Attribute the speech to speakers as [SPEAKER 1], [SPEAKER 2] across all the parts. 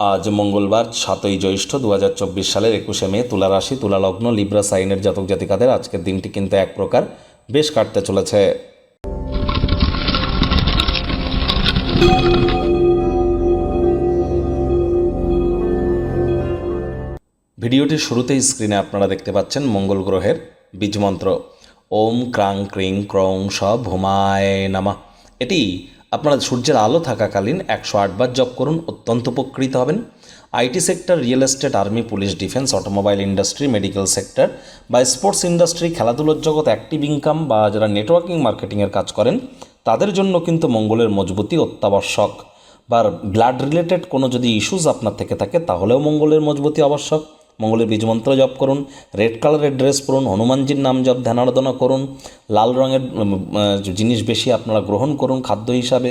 [SPEAKER 1] আজ মঙ্গলবার, সাতই জ্যৈষ্ঠ দু হাজার চব্বিশ সালের একুশে মে, তুলা রাশি, তুলা লগ্ন, লিব্রা সাইনের জাতক জাতিকাদের আজকের দিনটি কিন্তু এক প্রকার বেশ কাটতে চলেছে। ভিডিওটির শুরুতেই স্ক্রিনে আপনারা দেখতে পাচ্ছেন মঙ্গল গ্রহের বীজমন্ত্র। ওম ক্রাং ক্রিং ক্রং স ভূমায় নামা। এটি আপনারা সূর্যের আলো থাকাকালীন একশো আটবার জব করুন, অত্যন্ত উপকৃত হবেন। IT sector, real estate, army, police, defence, automobile industry, medical sector বা স্পোর্টস ইন্ডাস্ট্রি, খেলাধুলোর জগৎ, অ্যাক্টিভ ইনকাম বা যারা নেটওয়ার্কিং, মার্কেটিংয়ের কাজ করেন, তাদের জন্য কিন্তু মঙ্গলের মজবুতি অত্যাবশ্যক। বা ব্লাড রিলেটেড কোনো যদি ইস্যুস আপনার থেকে থাকে, তাহলেও মঙ্গলের মজবুতি আবশ্যক। মঙ্গলের বীজমন্ত্র জপ করুন, রেড কালারের ড্রেস পরুন, হনুমানজির নাম জপ, ধ্যানারাধনা করুন, লাল রঙের জিনিস বেশি আপনারা গ্রহণ করুন খাদ্য হিসাবে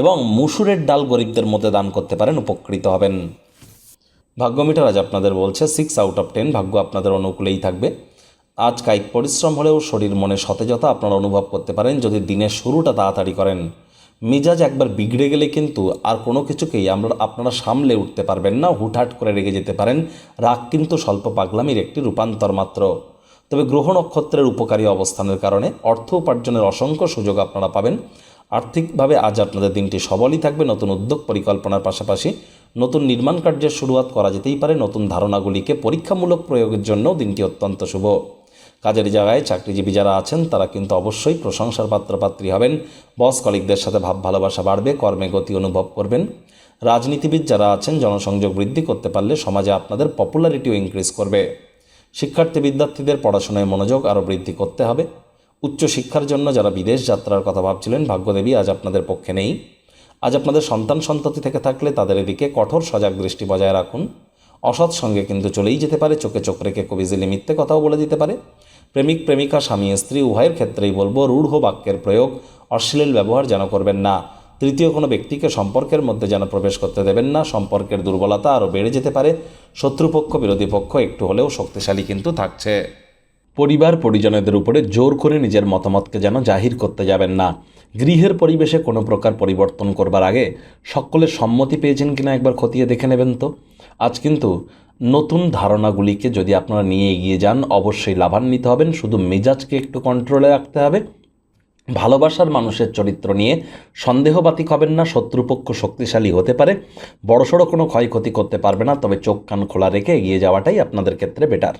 [SPEAKER 1] এবং মুসুরের ডাল গরিবদের মধ্যে দান করতে পারেন, উপকৃত হবেন। ভাগ্য মিটার আজ আপনাদের বলছে সিক্স আউট অফ টেন ভাগ্য আপনাদের অনুকূলেই থাকবে। আজ কায়িক পরিশ্রম হলেও শরীর মনে সতেজতা আপনারা অনুভব করতে পারেন, যদি দিনের শুরুটা তাড়াতাড়ি করেন। মেজাজ একবার বিগড়ে গেলে কিন্তু আর কোনো কিছুকেই আমরা, আপনারা সামলে উঠতে পারবেন না, হুটহাট করে রেগে যেতে পারেন। রাগ কিন্তু স্বল্প পাগলামির একটি রূপান্তর মাত্র। তবে গ্রহ নক্ষত্রের উপকারী অবস্থানের কারণে অর্থ উপার্জনের অসংখ্য সুযোগ আপনারা পাবেন। আর্থিকভাবে আজ আপনাদের দিনটি সবলই থাকবে। নতুন উদ্যোগ পরিকল্পনার পাশাপাশি নতুন নির্মাণ কার্যের শুরুয়াত করা যেতেই পারে। নতুন ধারণাগুলিকে পরীক্ষামূলক প্রয়োগের জন্য দিনটি অত্যন্ত শুভ। কাজের জায়গায় চাকরিজীবী যারা আছেন, তারা কিন্তু অবশ্যই প্রশংসার পাত্রপাত্রী হবেন। বস কলিকদের সাথে ভাব ভালোবাসা বাড়বে, কর্মে গতি অনুভব করবেন। রাজনীতিবিদ যারা আছেন, জনসংযোগ বৃদ্ধি করতে পারলে সমাজে আপনাদের পপুলারিটিও ইনক্রিজ করবে। শিক্ষার্থী বিদ্যার্থীদের পড়াশোনায় মনোযোগ আরও বৃদ্ধি করতে হবে। উচ্চশিক্ষার জন্য যারা বিদেশ যাত্রার কথা ভাবছিলেন, ভাগ্যদেবী আজ আপনাদের পক্ষে নেই। আজ আপনাদের সন্তান সন্ততি থেকে থাকলে তাদের এদিকে কঠোর সজাগ দৃষ্টি বজায় রাখুন। অসৎ সঙ্গে কিন্তু চলেই যেতে পারে, চোখে চোখ রেখে কবিজিলি মিথ্যে কথাও বলে দিতে পারে। প্রেমিক, প্রেমিকা, স্বামী, স্ত্রী, উভয়ের ক্ষেত্রেই বলব, রূঢ় বাক্যের প্রয়োগ অশ্লীল ব্যবহার যেন করবেন না। তৃতীয় কোনো ব্যক্তিকে সম্পর্কের মধ্যে যেন প্রবেশ করতে দেবেন না। সম্পর্কের দুর্বলতা আরও বেড়ে যেতে পারে। শত্রুপক্ষ, বিরোধী পক্ষ একটু হলেও শক্তিশালী কিন্তু থাকছে। পরিবার, পরিজনদের উপরে জোর করে নিজের মতামতকে যেন জাহির করতে যাবেন না। গৃহের পরিবেশে কোনো প্রকার পরিবর্তন করবার আগে সকলের সম্মতি পেয়েছেন কিনা একবার খতিয়ে দেখে নেবেন তো। আজ কিন্তু নতুন ধারণাগুলিকে যদি আপনারা নিয়ে এগিয়ে যান, অবশ্যই লাভান্বিত হবেন। শুধু মেজাজকে একটু কন্ট্রোলে রাখতে হবে। ভালোবাসার মানুষের চরিত্র নিয়ে সন্দেহবাতিক হবেন না, শত্রুপক্ষ শক্তিশালী হতে পারে। বড়সড় কোনো ক্ষয়ক্ষতি করতে পারবে না, তবে চোখ কান খোলা রেখে এগিয়ে যাওয়াটাই আপনাদের ক্ষেত্রে বেটার